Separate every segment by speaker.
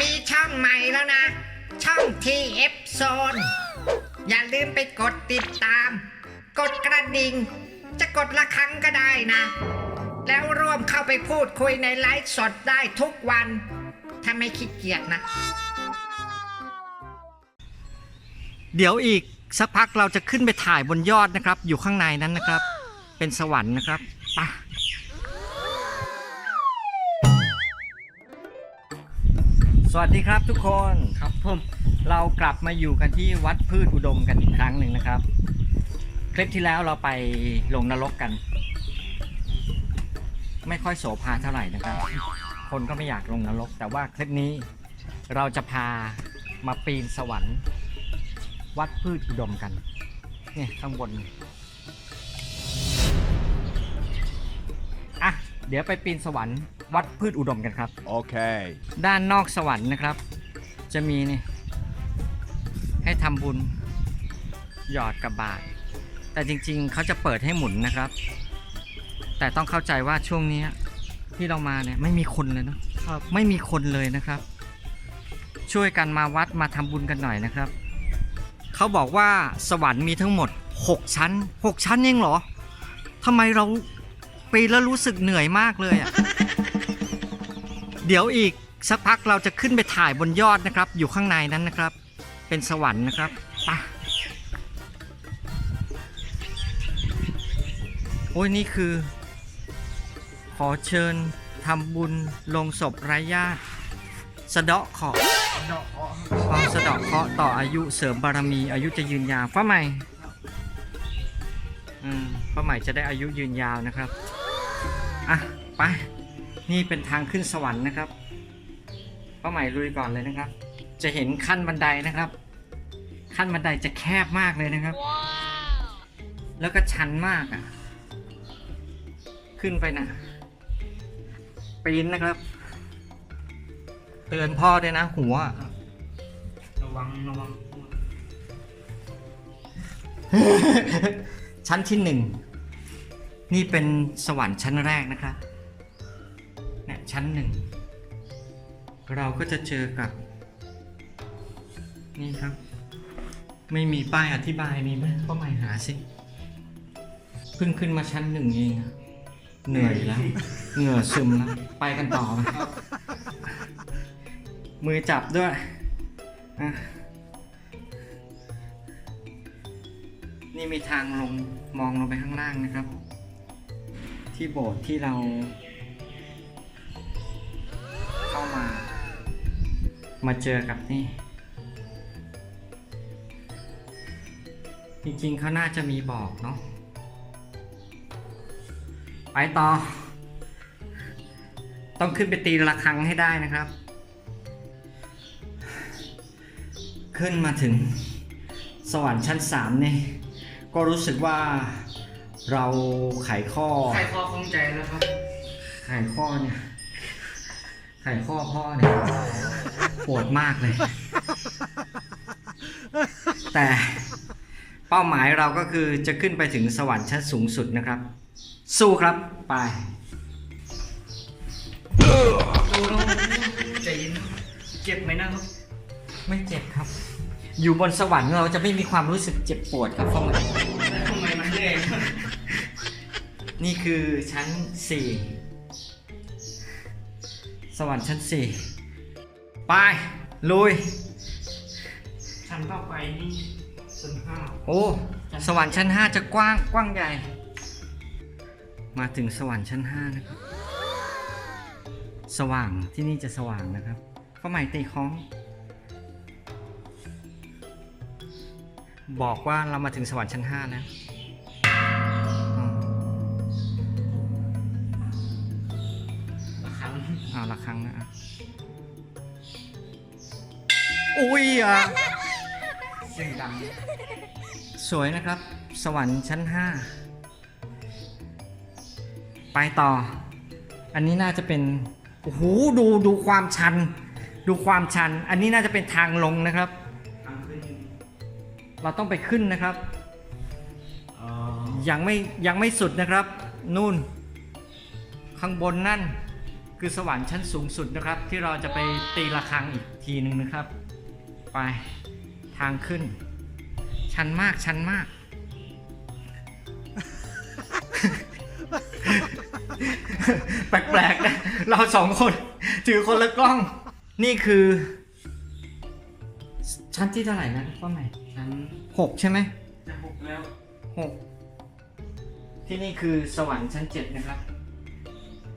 Speaker 1: มีช่องใหม่แล้วนะ ช่อง TF Zone อย่าลืมไปกดติดตาม กดกระดิ่ง จะกดละครั้งก็ได้นะ แล้วร่วมเข้าไปพูดคุยในไลฟ์สดได้ทุกวัน ถ้าไม่ขี้เกียจนะ
Speaker 2: เดี๋ยวอีกสักพักเราจะขึ้นไปถ่ายบนยอดนะครับ อยู่ข้างในนั้นนะครับ เป็นสวรรค์นะครับไปะ สวัสดีครับทุกคนครับผมเรากลับมาอยู่กันที่วัดพืชอุดมกันอีกครั้งหนึ่งนะครับ คลิปที่แล้วเราไปลงนรกกัน ไม่ค่อยโสภาเท่าไหร่นะครับ คนก็ไม่อยากลงนรก แต่ว่าคลิปนี้เราจะพามาปีนสวรรค์ วัดพืชอุดมกันเนี่ยข้างบนอะเดี๋ยวไปปีนสวรรค์ วัดพืชอุดมกันครับ
Speaker 3: Okay.
Speaker 2: ด้านนอกสวรรค์นะครับ จะมีนี่ให้ทำบุญหยอดกับบาท แต่จริงๆ เขาจะเปิดให้หมุนนะครับ แต่ต้องเข้าใจว่าช่วงเนี้ยที่เรามาเนี่ยไม่มีคนเลยเนาะไม่มีคนเลยนะครับ ช่วยกันมาวัดมาทำบุญกันหน่อยนะครับ เขาบอกว่าสวรรค์มีทั้งหมด 6 ชั้น 6 ชั้นเองเหรอทำไมเราปีแล้วรู้สึกเหนื่อยมากเลยอะ่ะ เดี๋ยวอีกสักพักเราจะขึ้นไปถ่ายบนยอดนะครับ อยู่ข้างในนั้นนะครับ เป็นสวรรค์นะครับไปะโอ้ยนี่คือ ขอเชิญทำบุญลงศพไร้ญาติสะเดาะเคราะห์ความสะเดาะเคราะห์ต่ออายุเสริมบารมี อายุจะยืนยาวฟ้าใหม่อืมฟ้าใหม่จะได้อายุยืนยาวนะครับ อะ ไป นี่เป็นทางขึ้นสวรรค์นะครับป้าใหม่ลุยก่อนเลยนะครับ จะเห็นขั้นบันไดนะครับ ขั้นบันไดจะแคบมากเลยนะครับ แล้วก็ชันมากอะ ขึ้นไปนะปีนนะครับ เตือนพ่อด้วยนะ หัว
Speaker 4: ระวังระวัง
Speaker 2: ชั้นที่หนึ่ง นี่เป็นสวรรค์ชั้นแรกนะครับเนี่ย ชั้นหนึ่งเราก็จะเจอกับ นี่ครับ ไม่มีป้ายอธิบายมีไหมก็ไม่หาสิเพิ่งขึ้นมาชั้นหนึ่งเองอะเหนื่อยแล้ว เหงื่อซึมแล้ว ไปกันต่อไหมมือจับด้วยอะนี่มีทางลงมองลงไปข้างล่างนะครับ ที่โบสถ์ที่เรา มาเจอกับนี่ จริงๆเขาน่าจะมีบอกเนาะไปต่อ ต้องขึ้นไปตีระฆังให้ได้นะครับ ขึ้นมาถึงสวรรค์ชั้นสามนี่ ก็รู้สึกว่าเราไขข้อ
Speaker 4: ใครคอคงใจแล้วครับ
Speaker 2: ไขข้อเนี่ย ไขข้อพ่อเนี่ย ปวดมากเลย แต่เป้าหมายเราก็คือจะขึ้นไปถึงสวรรค์ชั้นสูงสุดนะครับ สู้ครับไป
Speaker 4: ใจเย็นเจ็บไหมนะครับ
Speaker 2: ไม่เจ็บครับ อยู่บนสวรรค์เราจะไม่มีความรู้สึกเจ็บปวดครับพ่อหมาย
Speaker 4: ทำไมมันเหนื่อยครับ
Speaker 2: นี่คือชั้นสี่สวรรค์ชั้นสี่ ไป ลุย
Speaker 4: ชั้นต่อไปนี่ชั้นห้า
Speaker 2: โอ้ สวรรค์ชั้น 5 จะกว้างกว้างใหญ่ มาถึงสวรรค์ชั้น 5 นะครับ สว่างที่นี่จะสว่างนะครับก็หมายตีคล้อง บอกว่าเรามาถึงสวรรค์ชั้น 5 แล้ว อุ้ยอะ
Speaker 4: เสียงดัง
Speaker 2: สวยนะครับ สวรรค์ชั้น 5 ไปต่อ อันนี้น่าจะเป็น โอ้โห ดูดูความชัน ดูความชัน อันนี้น่าจะเป็นทางลงนะครับ
Speaker 4: ทางขึ้น
Speaker 2: เราต้องไปขึ้นนะครับ
Speaker 4: เอ่อ
Speaker 2: ยังไม่ยังไม่สุดนะครับ นู่น ข้างบนนั่น คือสวรรค์ชั้นสูงสุดนะครับ ที่เราจะไปตีระฆังอีกทีหนึ่งนะครับ ไปทางขึ้น ชันมากชันมาก แปลกๆนะเราสองคน ถือคนละกล้อง นี่คือ ชั้นที่เท่าไหร่นะกล้องไหน
Speaker 4: ชั้น
Speaker 2: หกใช่ไหม
Speaker 4: จะหกแล้ว
Speaker 2: หกที่นี่คือสวรรค์ชั้นเจ็ดนะครับ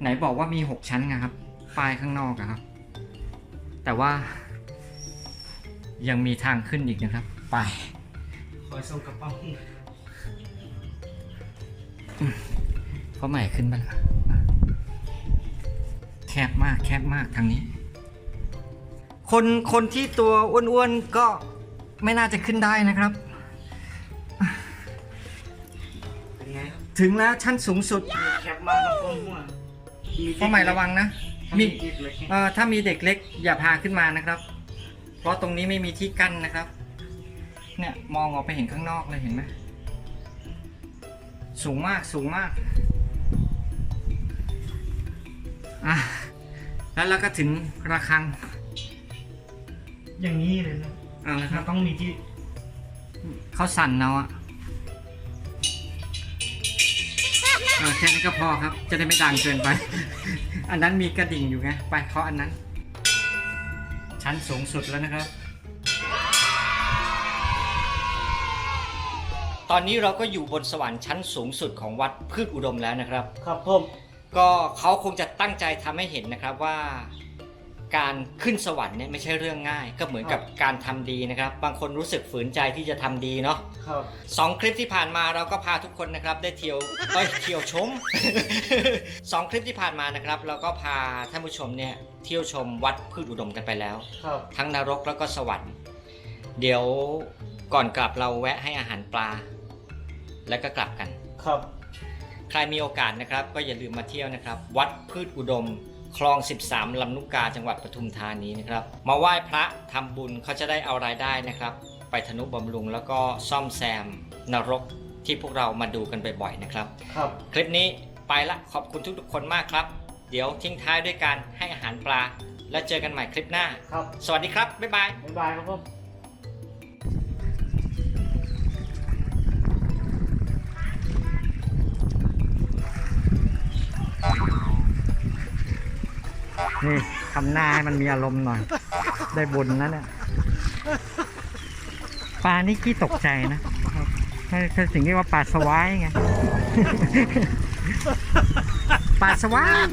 Speaker 2: ไหนบอกว่ามีหกชั้นไงครับป้ายข้างนอกอะครับ แต่ว่า ยังมีทางขึ้นอีกนะครับ ไป
Speaker 4: คอยส่งกระเป๋า
Speaker 2: เขาใหม่ขึ้นบ้างแคบมากแคบมากทางนี้ คนคนที่ตัวอ้วนๆก็ไม่น่าจะขึ้นได้นะครับ
Speaker 4: เป็นไงครับ
Speaker 2: ถึงแล้วชั้นสูงสุด
Speaker 4: แคปมาตรงก้นหัว
Speaker 2: เขาใหม่ระวังนะ
Speaker 4: มี
Speaker 2: มี
Speaker 4: จิตเลย
Speaker 2: เอ่อถ้ามีเด็กเล็กอย่าพาขึ้นมานะครับ เพราะตรงนี้ไม่มีที่กั้นนะครับ เนี่ยมองออกไปเห็นข้างนอกเลยเห็นไหมสูงมากสูงมากอะแล้วเราก็ถึงระฆัง
Speaker 4: อย่างนี้เลยนะ
Speaker 2: เอาละค
Speaker 4: มั
Speaker 2: รั
Speaker 4: น
Speaker 2: บ
Speaker 4: ต้องมีที่
Speaker 2: เขาสั่นเราอะเออแค่นี้ก็พอครับ จะได้ไม่ดังเกินไป อันนั้นมีกระดิ่งอยู่ไงไปเคาะอันนั้น ชั้นสูงสุดแล้วนะครับ ตอนนี้เราก็อยู่บนสวรรค์ชั้นสูงสุดของวัดพืชอุดมแล้วนะครับ
Speaker 4: ครับผม
Speaker 2: ก็เขาคงจะตั้งใจทำให้เห็นนะครับว่า การขึ้นสวรรค์เนี่ยไม่ใช่เรื่องง่าย ก็เหมือนกับการทำดีนะครับ บางคนรู้สึกฝืนใจที่จะทำดีเนาะ
Speaker 4: ครับ
Speaker 2: สองคลิปที่ผ่านมาเราก็พาทุกคนนะครับ ได้เที่ยวเอ้ยเที่ยวชมสองคลิปที่ผ่านมานะครับ เราก็พาท่านผู้ชมเนี่ยเที่ยวชมวัดพืชอุดมกันไปแล้ว
Speaker 4: ครับ
Speaker 2: ทั้งนรกแล้วก็สวรรค์ เดี๋ยวก่อนกลับเราแวะให้อาหารปลา แล้วก็กลับกัน
Speaker 4: ครับ
Speaker 2: ใครมีโอกาสนะครับ ก็อย่าลืมมาเที่ยวนะครับ วัดพืชอุดม คลอง 13 ลำลูกกาจังหวัดปทุมธานีนะครับ มาไหว้พระทำบุญเขาจะได้เอารายได้นะครับ ไปทนุบำรุงแล้วก็ซ่อมแซมนรกที่พวกเรามาดูกันบ่อยๆนะครับ
Speaker 4: ครับ
Speaker 2: คลิปนี้ไปละขอบคุณทุกๆคนมากครับ เดี๋ยวทิ้งท้ายด้วยการให้อาหารปลา แล้วเจอกันใหม่คลิปหน้า
Speaker 4: ครับ
Speaker 2: สวัสดีครับ บ๊ายบาย
Speaker 4: บ๊ายบายครับผม
Speaker 2: นี่ทำหน้าให้มันมีอารมณ์หน่อย ได้บุญแล้วเนี่ยปลานี่ขี้ตกใจนะคือสิ่งที่ว่าปลาสวายไง ปลาสวาย